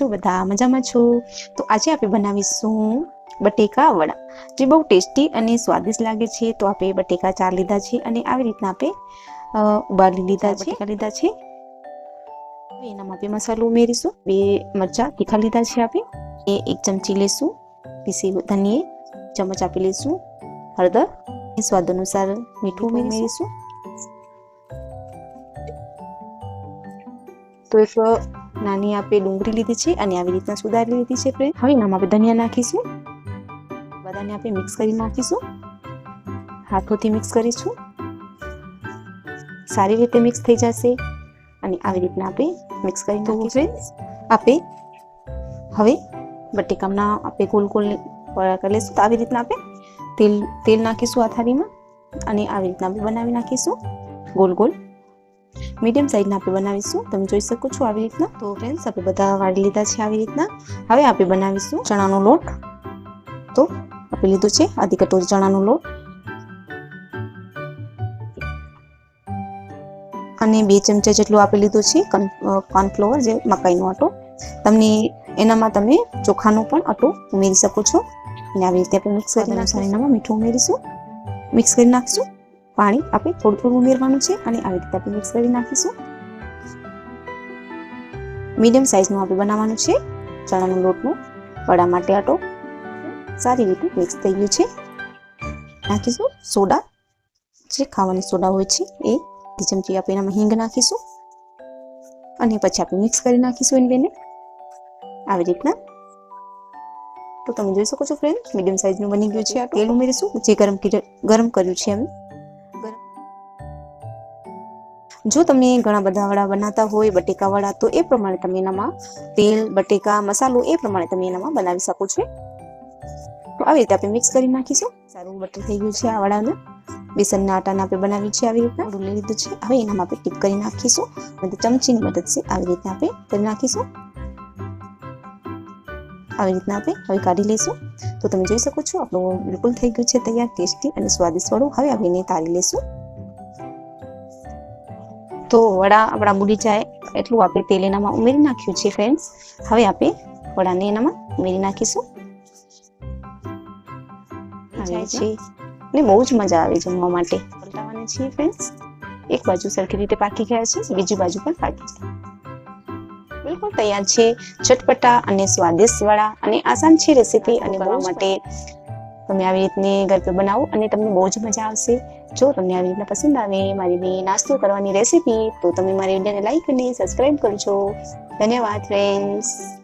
છો બધા? મજામાં છો? તો આજે આપણે બનાવીશું બટેકા વડા. જે બહુ ટેસ્ટી અને સ્વાદિષ્ટ લાગે છે તો આપણે બટેકા ચાર લીધા છે અને આવી રીતના આપણે ઉબાળી લીધા છે. લીધા છે. એનામાં આપણે મસાલો ઉમેરીશું. બે મરચાં તીખા લીધા છે આપણે. એ એક ચમચી લેશું. પીસી ધનીએ ચમચ આપી લઈશું હળદર સ્વાદ અનુસાર મીઠું ઉમેરીશું. તો એક નાની આપણે ડુંગળી લીધી છે અને આવી રીતના સુધારી લીધી છે ફ્રેન્ડ હવે એનામાં આપણે ધનિયા નાખીશું. બધાને આપણે મિક્સ કરી નાખીશું. હાથોથી મિક્સ કરીશું. સારી રીતે મિક્સ થઈ જશે. અને આવી રીતના આપણે મિક્સ કરી નાખીશું. ફ્રેન્ડ્સ આપણે હવે બટેકામના આપણે ગોલ ગોલ કરી લઈશું. તો આવી રીતના આપણે તેલ તેલ નાખીશું આ થાળીમાં અને આવી રીતના આપણે બનાવી નાખીશું. ગોલ ગોલ મીડિયમ સાઈઝના આપણે બનાવીશું. તમે જોઈ શકો છો આવી રીતના. તો ફ્રેન્ડ્સ આપણે બધા વાળી લીધા છે આવી રીતના. હવે આપણે બનાવીશું ચણાનો લોટ. તો આપણે લીધું છે આધી કટોરી ચણાનો લોટ. અને બે ચમચા જેટલું આપણે લીધું છે કોર્નફ્લોવર જે મકાઈનો આટો. તમને એનામાં તમે ચોખાનો પણ આટો ઉમેરી શકો છો. અને આવી રીતે આપણે મિક્સ કરી નાખીશું. એનામાં મીઠું ઉમેરીશું. મિક્સ કરી નાખીશું. પાણી આપણે થોડું થોડું ઉમેરવાનું છે અને આવી રીતે આપણે મિક્સ કરી નાખીશું. મીડિયમ સાઇઝનું આપણે બનાવવાનું છે. ચણાનો લોટનું વડા માટે આટો. સારી રીતે મિક્સ થઈ ગયું છે. નાખીશું સોડા. જે ખાવાની સોડા હોય છે એ ચમચી આપણે એનામાં હિંગ નાખીશું. અને પછી આપણે મિક્સ કરી નાખીશું એને બેને. આવી રીતના. તો તમે જોઈ શકો છો ફ્રેન્ડ મીડિયમ સાઇઝનું બની ગયું છે આ તેલ ઉમેરીશું. જે ગરમ ગરમ કર્યું છે અમે. જો તમે ઘણા બધા વડા બનાવતા હોય બટેકા વડા તો એ પ્રમાણે તમે એનામાં તેલ, બટેકા, મસાલો એ પ્રમાણે તમે એનામાં બનાવી શકો છો. તો આવી રીતે આપણે મિક્સ કરી નાખીશું. સારું બટર થઈ ગયું છે આ વડાને. બેસનના આટાના આપણે બનાવ્યું છે આવી રીતના. ડુલી લીધું છે. હવે એનામાં આપણે ટીપ કરી નાખીશું. અને ચમચીની મદદથી આવી રીતના આપણે કરી નાખીશું. આવી રીતના આપણે હવે કાઢી લઈશું. તો તમે જોઈ શકો છો, આપણું બિલકુલ થઈ ગયું છે તૈયાર, ટેસ્ટી અને સ્વાદિષ્ટ વાળું હવે આપણે એને તારી લઈશું. તો વડા આપણા બુડી જાય. એટલું આપણે તેલ એનામાં ઉમેરી નાખ્યું છે ફ્રેન્ડ્સ હવે આપણે વડાને એનામાં ઉમેરી નાખીશું. જાય છે. ને બહુ જ મજા આવે જમવા માટે. પલટાવાના છીએ ફ્રેન્ડ્સ એક બાજુ સરખી રીતે પાકી ગયા છે બીજી બાજુ પણ પાકી છે. બિલકુલ તૈયાર છે. ચટપટા અને સ્વાદિષ્ટ વડા અને આસાન છે રેસીપી અને બનાવવા માટે તમે આવી રીતને ઘર પર બનાવો અને તમને બહુ જ મજા આવશે. જો તમને આવી રીતના પસંદ આવે, મારી બે નાસ્તો કરવાની રેસીપી તો તમે મારી વિડીયોને લાઈક અને સબસ્ક્રાઇબ કરજો. ધન્યવાદ ફ્રેન્ડ્સ